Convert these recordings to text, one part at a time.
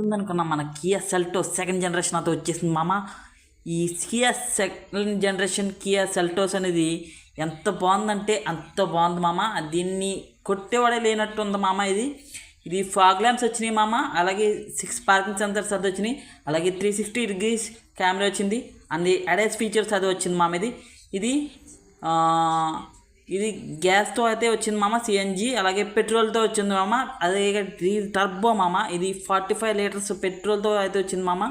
ఉందనుకున్నా మన Kia సెల్టో second generation అయితే వచ్చేసింది. మామ ఈ Kia second generation Kia Seltos అనేది ఎంత బాగుందంటే అంత బాగుంది మామ. దీన్ని కొట్టేవాడే లేనట్టు ఉంది మామ ఇది. ఇది ఫాగ్ ల్యాంప్స్ వచ్చినాయి మామ అలాగే సిక్స్ పార్కింగ్ సెన్సర్స్ అది వచ్చినాయి అలాగే త్రీ సిక్స్టీ డిగ్రీస్ కెమెరా వచ్చింది అండ్ అడాస్ ఫీచర్స్ అది వచ్చింది మామ ఇది. ఇది ఇది గ్యాస్తో అయితే వచ్చింది మామ సిఎన్జి అలాగే పెట్రోల్తో వచ్చింది మామ అదే టర్బో మామ ఇది ఫార్టీ ఫైవ్ లీటర్స్ పెట్రోల్తో అయితే వచ్చింది మామ.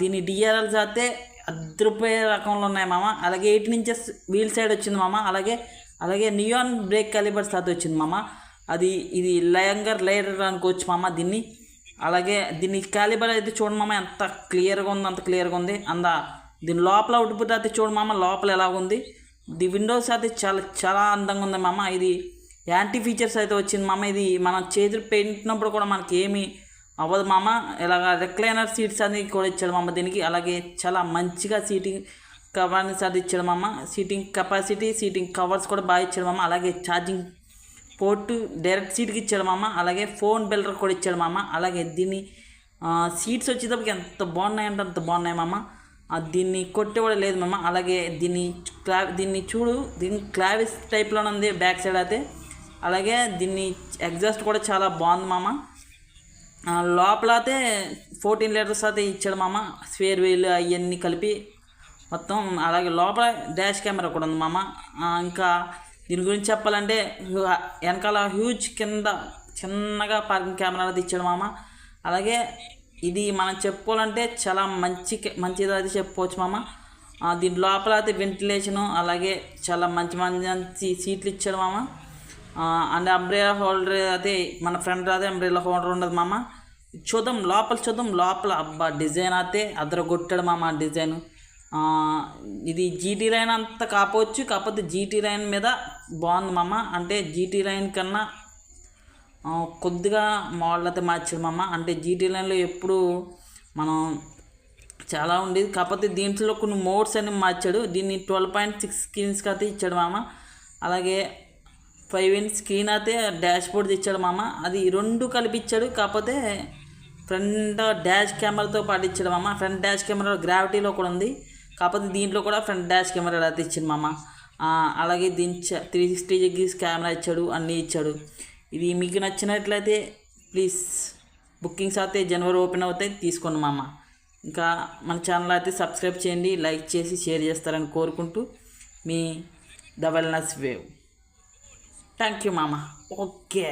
దీని డిఆర్ఎల్స్ అయితే అద్దరిపోయే రకంలో ఉన్నాయి మామ. అలాగే ఎయిట్ ఇంచెస్ వీల్ సైడ్ వచ్చింది మామ అలాగే అలాగే నియాన్ బ్రేక్ కాలిబర్స్ అయితే వచ్చింది మామ. అది ఇది లయంగర్ లేయర్ అనుకోవచ్చు మామ దీన్ని. అలాగే దీని క్యాలిబర్ అయితే చూడండి మామ ఎంత క్లియర్గా ఉంది అంత క్లియర్గా ఉంది. అంద దీని లోపల అవుట్పుట్ అయితే చూడమామ లోపల ఎలా ఉంది ది విండోస్ అయితే చాలా చాలా అందంగా ఉంది మామ. ఇది యాంటీ ఫీచర్స్ అయితే వచ్చింది మామ. ఇది మనం చేతులు పెట్టినప్పుడు కూడా మనకి ఏమి అవ్వదు మామ. ఇలాగ రిక్లైనర్ సీట్స్ అనేది కూడా ఇచ్చాడు మామ దీనికి. అలాగే చాలా మంచిగా సీటింగ్ కవర్స్ అది ఇచ్చాడు మామ. సీటింగ్ కెపాసిటీ సీటింగ్ కవర్స్ కూడా బాగా ఇచ్చాడు మామ. అలాగే ఛార్జింగ్ పోర్టు డైరెక్ట్ సీట్కి ఇచ్చాడు మామ. అలాగే ఫోన్ బెల్టర్ కూడా ఇచ్చాడు మామ. అలాగే దీన్ని సీట్స్ వచ్చేటప్పటికి ఎంత బాగున్నాయంటే అంత బాగున్నాయి మామ. ఆ, దీన్ని కొట్టేవాడు లేదు మామ. అలాగే దీన్ని క్లా దీన్ని చూడు దీన్ని క్లావిస్ టైప్లోనే ఉంది బ్యాక్ సైడ్ అయితే. అలాగే దీన్ని ఎగ్జాస్ట్ కూడా చాలా బాగుంది మామ. లోపల అయితే ఫోర్టీన్ లీటర్స్ అయితే ఇచ్చాడు మామ స్వేర్ వీల్ అవన్నీ కలిపి మొత్తం. అలాగే లోపల డాష్ కెమెరా కూడా ఉంది మామ. ఇంకా దీని గురించి చెప్పాలంటే వెనకాల హ్యూజ్ కింద చిన్నగా పార్కింగ్ కెమెరా అయితే ఇచ్చాడు మామ. అలాగే ఇది మనం చెప్పుకోవాలంటే చాలా మంచి మంచిది అయితే చెప్పుకోవచ్చు మామ. దీని లోపల అయితే వెంటిలేషను అలాగే చాలా మంచి మంచి సీట్లు ఇచ్చాడు మామ. అండ్ అంబ్రేలా హోల్డర్ అయితే మన ఫ్రెండ్ అదే అంబ్రేలా హోల్డర్ ఉండదు మామ. చూద్దాం లోపల చూద్దాం లోపల. అబ్బా డిజైన్ అయితే అదరగొట్టాడు మామ డిజైన్ ఇది జీటీ లైన్ అంత కాపోవచ్చు కాకపోతే జీటీ లైన్ మీద బాగుంది మామ. అంటే జీటీ లైన్ కన్నా కొద్దిగా మోడల్ అయితే మార్చాడు మామ. అంటే జీటీ లైన్లో ఎప్పుడు మనం చాలా ఉండేది. కాకపోతే దీంట్లో కొన్ని మోడ్స్ అని మార్చాడు. దీన్ని ట్వెల్వ్ పాయింట్ సిక్స్ స్క్రీన్స్కి అయితే ఇచ్చాడు మామ. అలాగే ఫైవ్ ఇంచ్ స్క్రీన్ అయితే డాష్ బోర్డ్ ఇచ్చాడు మామ. అది రెండు కలిపి ఇచ్చాడు. కాకపోతే ఫ్రంట్ డాష్ కెమెరాతో పాటు ఇచ్చాడు మామ. ఫ్రంట్ డాష్ కెమెరా గ్రావిటీలో కూడా ఉంది. కాకపోతే దీంట్లో కూడా ఫ్రంట్ డాష్ కెమెరా అయితే ఇచ్చింది మామ. అలాగే దీని త్రీ సిక్స్టీ డిగ్రీస్ కెమెరా ఇచ్చాడు. అన్నీ ఇచ్చాడు. ఇది మీకు నచ్చినట్లయితే ప్లీజ్ బుకింగ్స్ అయితే జనవరి ఓపెన్ అవుతాయి. తీసుకోండి మామ. ఇంకా మన ఛానల్ అయితే సబ్స్క్రైబ్ చేయండి లైక్ చేసి షేర్ చేస్తారని కోరుకుంటూ మీ the wellness wave. Thank you మామ. ఓకే